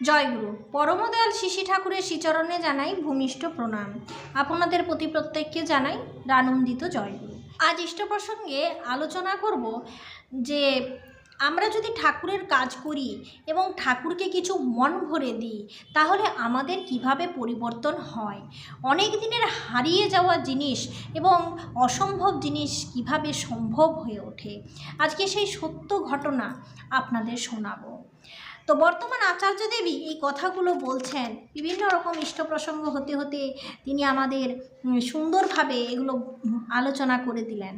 জয়গুরু, পরমদয়াল শিশি ঠাকুরের শ্রীচরণে জানাই ভূমিষ্ঠ প্রণাম। আপনাদের প্রতি প্রত্যেককে জানাই আনন্দিত জয়গুরু। আজ ইষ্ট প্রসঙ্গে আলোচনা করব যে, আমরা যদি ঠাকুরের কাজ করি এবং ঠাকুরকে কিছু মন ভরে দিই, তাহলে আমাদের কীভাবে পরিবর্তন হয়? অনেক দিনের হারিয়ে যাওয়া জিনিস এবং অসম্ভব জিনিস কীভাবে সম্ভব হয়ে ওঠে? আজকে সেই সত্য ঘটনা আপনাদের শোনাবো। তো বর্তমান আচার্য দেবী এই কথাগুলো বলছেন। বিভিন্ন রকম ইষ্ট প্রসঙ্গ হতে হতে তিনি আমাদের সুন্দরভাবে এগুলো আলোচনা করে দিলেন।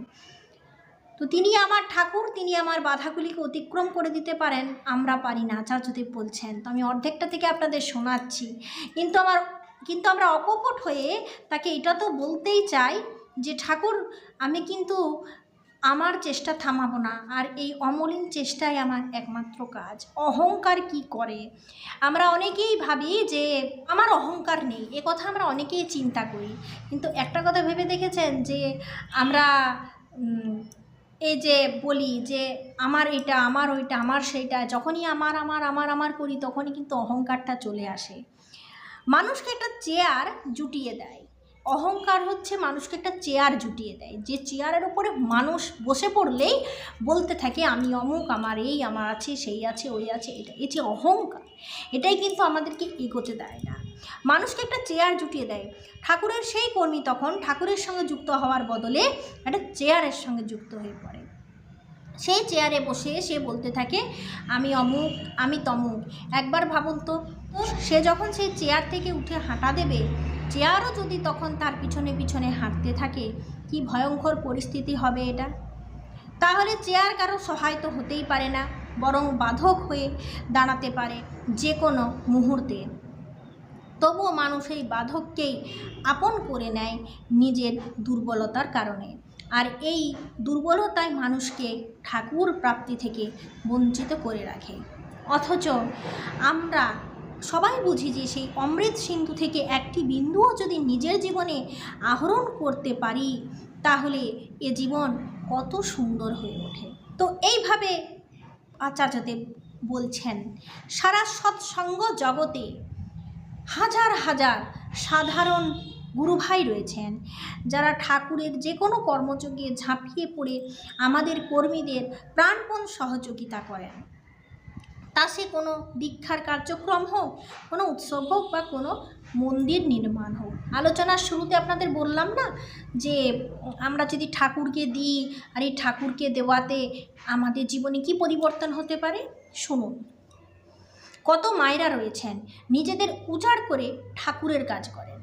তো তিনি আমার ঠাকুর, তিনি আমার বাধাগুলিকে অতিক্রম করে দিতে পারেন, আমরা পারি না, আচার্যদেব বলছেন। তো আমি অর্ধেকটা থেকে আপনাদের শোনাচ্ছি। কিন্তু আমার, কিন্তু আমরা অকপট হয়ে তাকে এটা তো বলতেই চাই যে, ঠাকুর, আমি কিন্তু আমার চেষ্টা থামাবো না, আর এই অমলিন চেষ্টাই আমার একমাত্র কাজ। অহংকার কি করে? আমরা অনেকেই ভাবি যে আমার অহংকার নেই, এ কথা আমরা অনেকেই চিন্তা করি। কিন্তু একটা কথা ভেবে দেখেছেন যে আমরা এই যে বলি যে আমার এটা, আমার ওইটা, আমার সেইটা, যখনই আমার আমার আমার আমার করি তখনই কিন্তু অহংকারটা চলে আসে। মানুষকে একটা চেয়ার জুটিয়ে দেয়। অহংকার হচ্ছে মানুষকে একটা চেয়ার জুটিয়ে দেয়। যে চেয়ারের উপরে মানুষ বসে পড়লেই বলতে থাকে, আমি অমুক, আমার এই, আমার আছে, সেই আছে, ওই আছে। এটা, এই যে অহংকার, এটাই কিন্তু আমাদেরকে এগোতে দেয় না। মানুষকে একটা চেয়ার জুটিয়ে দেয়। ঠাকুরের সেই কর্মী তখন ঠাকুরের সঙ্গে যুক্ত হওয়ার বদলে একটা চেয়ারের সঙ্গে যুক্ত হয়ে পড়ে। সেই চেয়ারে বসে সে বলতে থাকে, আমি অমুক, আমি তমুক। একবার ভাবুন তো সে যখন সেই চেয়ার থেকে উঠে হাঁটা দেবে, চেয়ারও যদি তখন তার পিছনে পিছনে হাঁটতে থাকে, কি ভয়ঙ্কর পরিস্থিতি হবে এটা। তাহলে চেয়ার কারও সহায় তো হতেই পারে না, বরং বাধক হয়ে দাঁড়াতে পারে যে কোনো মুহূর্তে। তবুও মানুষ এই বাধককেই আপন করে নেয় নিজের দুর্বলতার কারণে। আর এই দুর্বলতায় মানুষকে ঠাকুর প্রাপ্তি থেকে বঞ্চিত করে রাখে। অথচ আমরা সবাই বুঝি যে সেই অমৃত সিন্ধু থেকে একটি বিন্দুও যদি নিজের জীবনে আহরণ করতে পারি, তাহলে এ জীবন কত সুন্দর হয়ে ওঠে। তো এইভাবে আচার্যদেব বলছেন, সারা সৎসঙ্গ জগতে হাজার হাজার সাধারণ গুরুভাই রয়েছেন, যারা ঠাকুরের যে কোনো কর্মযোগে ঝাঁপিয়ে পড়ে আমাদের কর্মীদের প্রাণপণ সহযোগিতা করেন। তা সে কোনো দীক্ষার কার্যক্রম হোক, কোনো উৎসব হোক বা কোনো মন্দির নির্মাণ হোক। আলোচনার শুরুতে আপনাদের বললাম না যে, আমরা যদি ঠাকুরকে দিই, আর এই ঠাকুরকে দেওয়াতে আমাদের জীবনে কি পরিবর্তন হতে পারে? শুনুন। কত মায়েরা রয়েছেন, নিজেদের উজাড় করে ঠাকুরের কাজ করেন।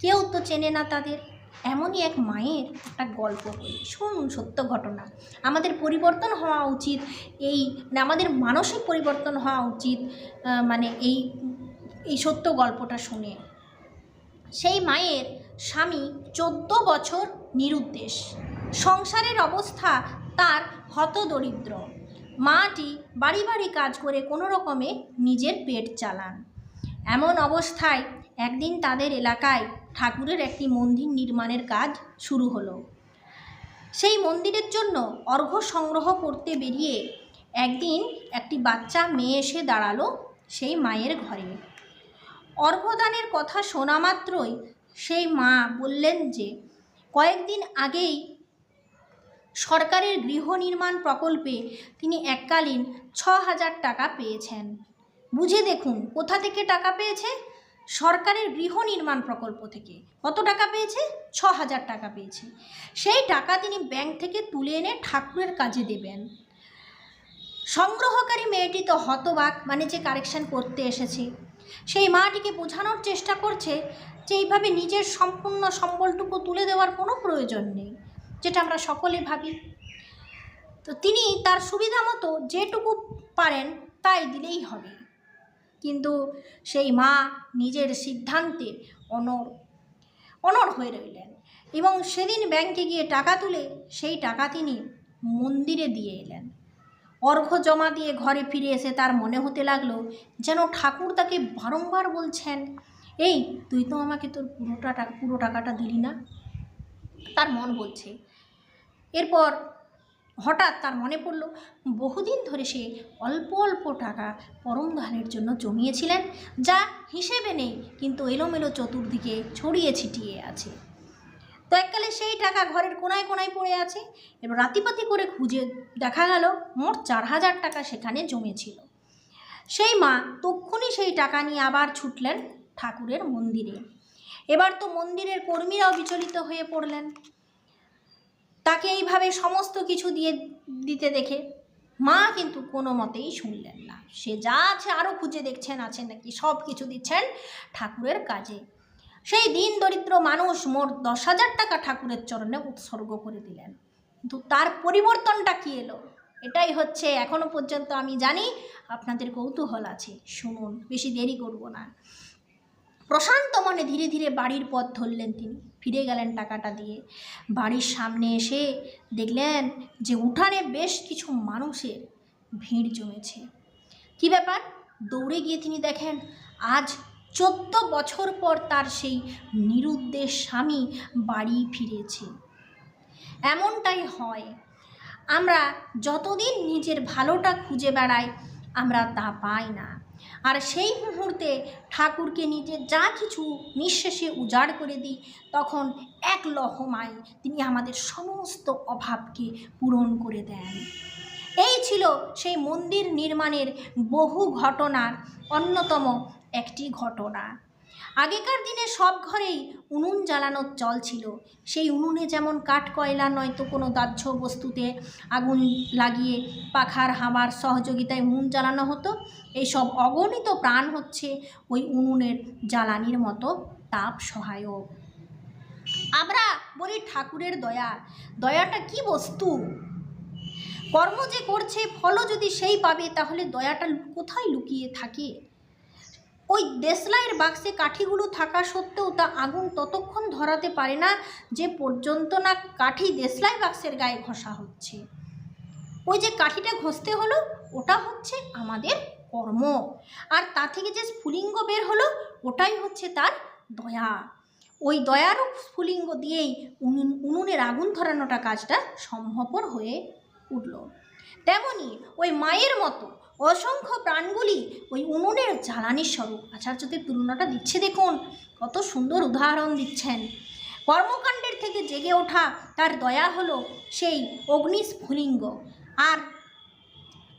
কেউ তো চেনে না তাদের। এমনই এক মায়ের একটা গল্প বলি। শুনুন সত্য ঘটনা। আমাদের পরিবর্তন হওয়া উচিত, এই মানে আমাদের মানসিক পরিবর্তন হওয়া উচিত মানে এই এই সত্য গল্পটা শুনে। সেই মায়ের স্বামী চোদ্দ বছর নিরুদ্দেশ। সংসারের অবস্থা তার হতদরিদ্র। মাটি বাড়ি বাড়ি কাজ করে কোনো রকমে নিজের পেট চালান। এমন অবস্থায় একদিন তাদের এলাকায় ঠাকুরের একটি মন্দির নির্মাণের কাজ শুরু হলো। সেই মন্দিরের জন্য অর্ঘ্য সংগ্রহ করতে বেরিয়ে একদিন একটি বাচ্চা মেয়ে এসে দাঁড়াল সেই মায়ের ঘরে। অর্ঘদানের কথা শোনা মাত্রই সেই মা বললেন যে, কয়েকদিন আগেই সরকারের গৃহ নির্মাণ প্রকল্পে তিনি এককালীন ছ হাজার টাকা পেয়েছেন। বুঝে দেখুন, কোথা থেকে টাকা পেয়েছে? সরকারের গৃহ নির্মাণ প্রকল্প থেকে। কত টাকা পেয়েছে? ছ হাজার টাকা পেয়েছে। সেই টাকা তিনি ব্যাংক থেকে তুলে এনে ঠাকুরের কাজে দেবেন। সংগ্রহকারী মেয়েটি তো হতবাক মানে যে কারেকশন করতে এসেছে। সেই মাটিকে বোঝানোর চেষ্টা করছে যে এইভাবে নিজের সম্পূর্ণ সম্বলটুকু তুলে দেওয়ার কোনো প্রয়োজন নেই, যেটা আমরা সকলে ভাবি। তো তিনি তার সুবিধা মতো যেটুকু পারেন, তাই দিলেই হবে। কিন্তু সেই মা নিজের সিদ্ধান্তে অনর অনর হয়ে রইলেন এবং সেদিন ব্যাংকে গিয়ে টাকা তুলে সেই টাকা তিনি মন্দিরে দিয়ে এলেন। অর্ঘ্য জমা দিয়ে ঘরে ফিরে এসে তার মনে হতে লাগল যেন ঠাকুর তাকে বারংবার বলছেন, এই, তুই তো আমাকে তোর পুরোটা পুরো টাকাটা দিলি না? তার মন বলছে। এরপর হঠাৎ তার মনে পড়ল, বহুদিন ধরে সে অল্প অল্প টাকা পরমধানের জন্য জমিয়েছিলেন, যা হিসেবে নেই, কিন্তু এলোমেলো চতুর্দিকে ছড়িয়ে ছিটিয়ে আছে। তো এককালে সেই টাকা ঘরের কোনায় কোনায় পড়ে আছে। এবার রাতিপাতি করে খুঁজে দেখা গেল, মোট চার হাজার টাকা সেখানে জমেছিল। সেই মা তক্ষুনি সেই টাকা নিয়ে আবার ছুটলেন ঠাকুরের মন্দিরে। এবার তো মন্দিরের কর্মীরাও বিচলিত হয়ে পড়লেন। তাকে এইভাবে সমস্ত কিছু দিয়ে দিতে দেখে মা কিন্তু কোনো মতেই শুনলেন না। সে যা আছে আরও খুঁজে দেখছেন, আছে নাকি সব কিছু দিচ্ছেন ঠাকুরের কাজে। সেই দিন দরিদ্র মানুষ মোট দশ হাজার টাকা ঠাকুরের চরণে উৎসর্গ করে দিলেন। কিন্তু তার পরিবর্তনটা কী এলো? এটাই হচ্ছে এখনও পর্যন্ত আমি জানি। আপনাদের কৌতূহল আছে। শুনুন, বেশি দেরি করব না। প্রশান্ত মনে ধীরে ধীরে বাড়ির পথ ধরলেন তিনি। ফিরে গেলেন টাকাটা দিয়ে। বাড়ির সামনে এসে দেখলেন যে উঠানে বেশ কিছু মানুষের ভিড় জমেছে। কি ব্যাপার? দৌড়ে গিয়ে তিনি দেখেন, আজ চোদ্দ বছর পর তার সেই নিরুদ্দেশ স্বামী বাড়ি ফিরেছে। এমনটাই হয়। আমরা যতদিন নিজের ভালোটা খুঁজে বেড়াই, আমরা তা পাই না। আর সেই মুহূর্তে ঠাকুরকে নিজে যা কিছু নিঃশেষে উজাড় করে দিই, তখন এক লহমায় তিনি আমাদের সমস্ত অভাবকে পূরণ করে দেন। এই ছিল সেই মন্দির নির্মাণের বহু ঘটনার অন্যতম একটি ঘটনা। আগেকার দিনে সব ঘরেই উনুন জ্বালানোর চল ছিল। সেই উনুনে যেমন কাঠ কয়লা, নয়তো কোনো দাহ্য বস্তুতে আগুন লাগিয়ে পাখার হাওয়ার সহযোগিতায় উনুন জ্বালানো হতো, এইসব অগণিত প্রাণ হচ্ছে ওই উনুনের জ্বালানির মতো তাপ সহায়ক। আমরা বলি ঠাকুরের দয়া, দয়াটা কি বস্তু? কর্ম যে করছে, ফলও যদি সেই পাবে, তাহলে দয়াটা কোথায় লুকিয়ে থাকে? ওই দেশলাইয়ের বাক্সে কাঠিগুলো থাকা সত্ত্বেও তা আগুন ততক্ষণ ধরাতে পারে না যে পর্যন্ত না কাঠি দেশলাই বাক্সের গায়ে ঘষা হচ্ছে। ওই যে কাঠিটা ঘষতে হলো, ওটা হচ্ছে আমাদের কর্ম। আর তা থেকে যে স্ফুলিঙ্গ বের হলো, ওটাই হচ্ছে তার দয়া। ওই দয়ারও স্ফুলিঙ্গ দিয়েই উনুন, উনুনের আগুন ধরানোটা কাজটা সম্ভবপর হয়ে উঠল। তেমনি ওই মায়ের মতো অসংখ্য প্রাণগুলি ওই উনুনের জ্বালানির স্বরূপ। আচার্যদের তুলনাটা দিচ্ছে দেখুন, কত সুন্দর উদাহরণ দিচ্ছেন। কর্মকাণ্ডের থেকে জেগে ওঠা তার দয়া হলো সেই অগ্নিস্ফুলিঙ্গ। আর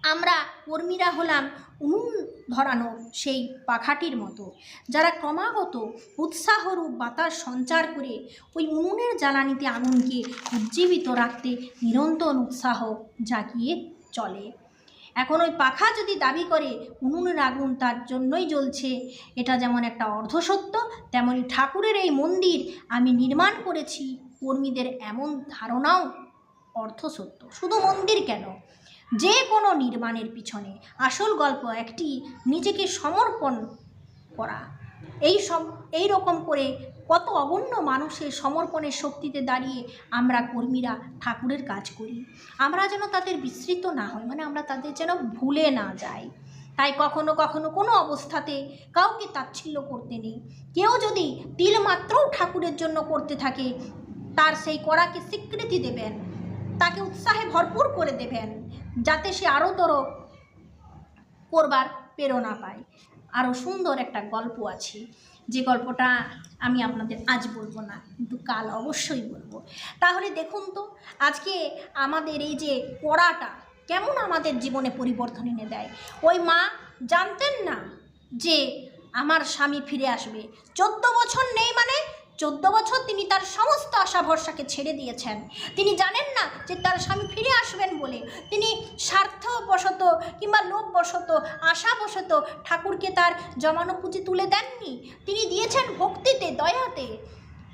আমরা কর্মীরা হলাম উনুন ধরানো সেই পাখাটির মতো। যারা ক্রমাগত উৎসাহরূপ বাতাস সঞ্চার করে ওই উনুনের জ্বালানিতে আগুনকে উজ্জীবিত রাখতে নিরন্তর উৎসাহ জাগিয়ে চলে। এখন ওই পাখা যদি দাবি করে উনুনের আগুন তার জন্যই জ্বলছে, এটা যেমন একটা অর্ধসত্য, তেমনি ঠাকুরের এই মন্দির আমি নির্মাণ করেছি কর্মীদের এমন ধারণাও অর্ধসত্য। শুধু মন্দির কেন? যে কোনো নির্মাণের পিছনে আসল গল্প একটি নিজেকে সমর্পণ করা। এই সব, এই রকম করে কত অগণ্য মানুষের সমর্পণের শক্তিতে দাঁড়িয়ে আমরা কর্মীরা ঠাকুরের কাজ করি। আমরা যেন তাদের বিস্মৃত না হই মানে আমরা তাদের যেন ভুলে না যাই। তাই কখনো কখনো কোনো অবস্থাতে কাউকে তাচ্ছিল্য করতে নেই। কেউ যদি তিলমাত্রও ঠাকুরের জন্য করতে থাকে, তার সেই কড়াকে স্বীকৃতি দেবেন, তাকে উৎসাহে ভরপুর করে দেবেন। যাতে সে আরও তর করবার প্রেরণা পায়। আরও সুন্দর একটা গল্প আছে। যে গল্পটা আমি আপনাদের আজ বলব না, কিন্তু কাল অবশ্যই বলব। তাহলে দেখুন তো, আজকে আমাদের এই যে পড়াটা কেমন আমাদের জীবনে পরিবর্তন এনে দেয়। ওই মা জানতেন না যে আমার স্বামী ফিরে আসবে। চোদ্দ বছর নেই মানে চোদ্দ বছর তিনি তার সমস্ত আশা ভরসাকে ছেড়ে দিয়েছেন। তিনি জানেন না যে তার স্বামী ফিরে আসবেন বলে। তিনি স্বার্থবশত কিংবা লোভবশত, আশাবশত ঠাকুরকে তার জমানো পুঁজি তুলে দেননি। তিনি দিয়েছেন ভক্তিতে, দয়াতে।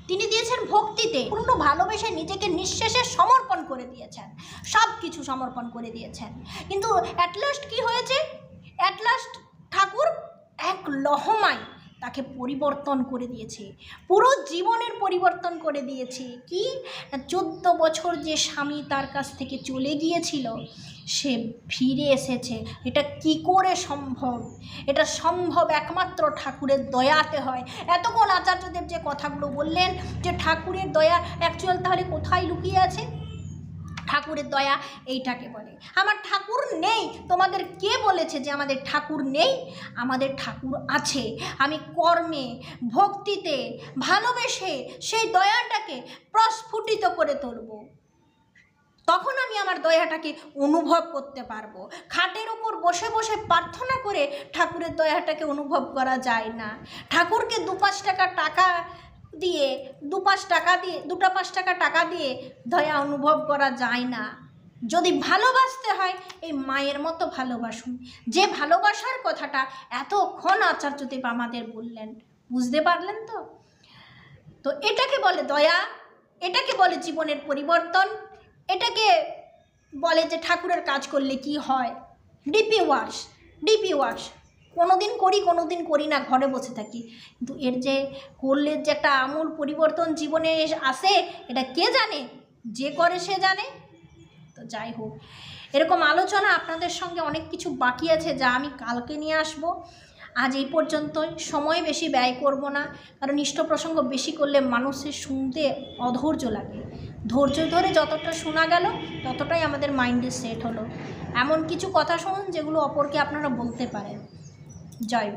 তিনি দিয়েছেন ভক্তিতে, পূর্ণ ভালোবেসে নিজেকে নিঃশেষে সমর্পণ করে দিয়েছেন। সব কিছু সমর্পণ করে দিয়েছেন। কিন্তু অ্যাটলাস্ট কি হয়েছে? অ্যাটলাস্ট ঠাকুর এক লহমায় তাকে পরিবর্তন করে দিয়েছে। পুরো জীবনের পরিবর্তন করে দিয়েছে। কি? চোদ্দ বছর যে স্বামী তার কাছ থেকে চলে গিয়েছিল, সে ফিরে এসেছে। এটা কি করে সম্ভব? এটা সম্ভব একমাত্র ঠাকুরের দয়াতে হয়। এতক্ষণ আচার্যদেব যে কথাগুলো বললেন, যে ঠাকুরের দয়া অ্যাকচুয়াল তাহলে কোথায় লুকিয়ে আছে? ঠাকুরের দয়া এইটাকে বলে। আমার ঠাকুর নেই। তোমাদের কে বলেছে যে আমাদের ঠাকুর নেই? আমাদের ঠাকুর আছে। আমি কর্মে, ভক্তিতে, ভালোবেসে সেই দয়াটাকে প্রস্ফুটিত করে তুলব। তখন আমি আমার দয়াটাকে অনুভব করতে পারব। খাটের ওপর বসে বসে প্রার্থনা করে ঠাকুরের দয়াটাকে অনুভব করা যায় না। ঠাকুরকে দু পাঁচ টাকা টাকা দিয়ে দু পাঁচ টাকা দিয়ে, দুটা পাঁচ টাকা টাকা দিয়ে দয়া অনুভব করা যায় না। যদি ভালোবাসতে হয়, এই মায়ের মতো ভালোবাসুন। যে ভালোবাসার কথাটা এতক্ষণ আচার্যদেব আমাদের বললেন, বুঝতে পারলেন তো? তো এটাকে বলে দয়া, এটাকে বলে জীবনের পরিবর্তন, এটাকে বলে যে ঠাকুরের কাজ করলে কি হয়? ডিপি ওয়াশ ডিপি ওয়াশ কোনো দিন করি কোনো দিন করি না, ঘরে বসে থাকি। কিন্তু এর যে করলে যে একটা আমূল পরিবর্তন জীবনে আসে, এটা কে জানে? যে করে সে জানে। তো যাই হোক, এরকম আলোচনা আপনাদের সঙ্গে অনেক কিছু বাকি আছে যা আমি কালকে নিয়ে আসব। আজ এই পর্যন্তই। সময় বেশি ব্যয় করব না, কারণ ইষ্ট প্রসঙ্গ বেশি করলে মানুষের শুনতে অধৈর্য লাগে। ধৈর্য ধরে যতটা শোনা গেল, ততটাই আমাদের মাইন্ডে সেট হলো। এমন কিছু কথা শুনুন যেগুলো অপরকে আপনারা বলতে পারেন। जय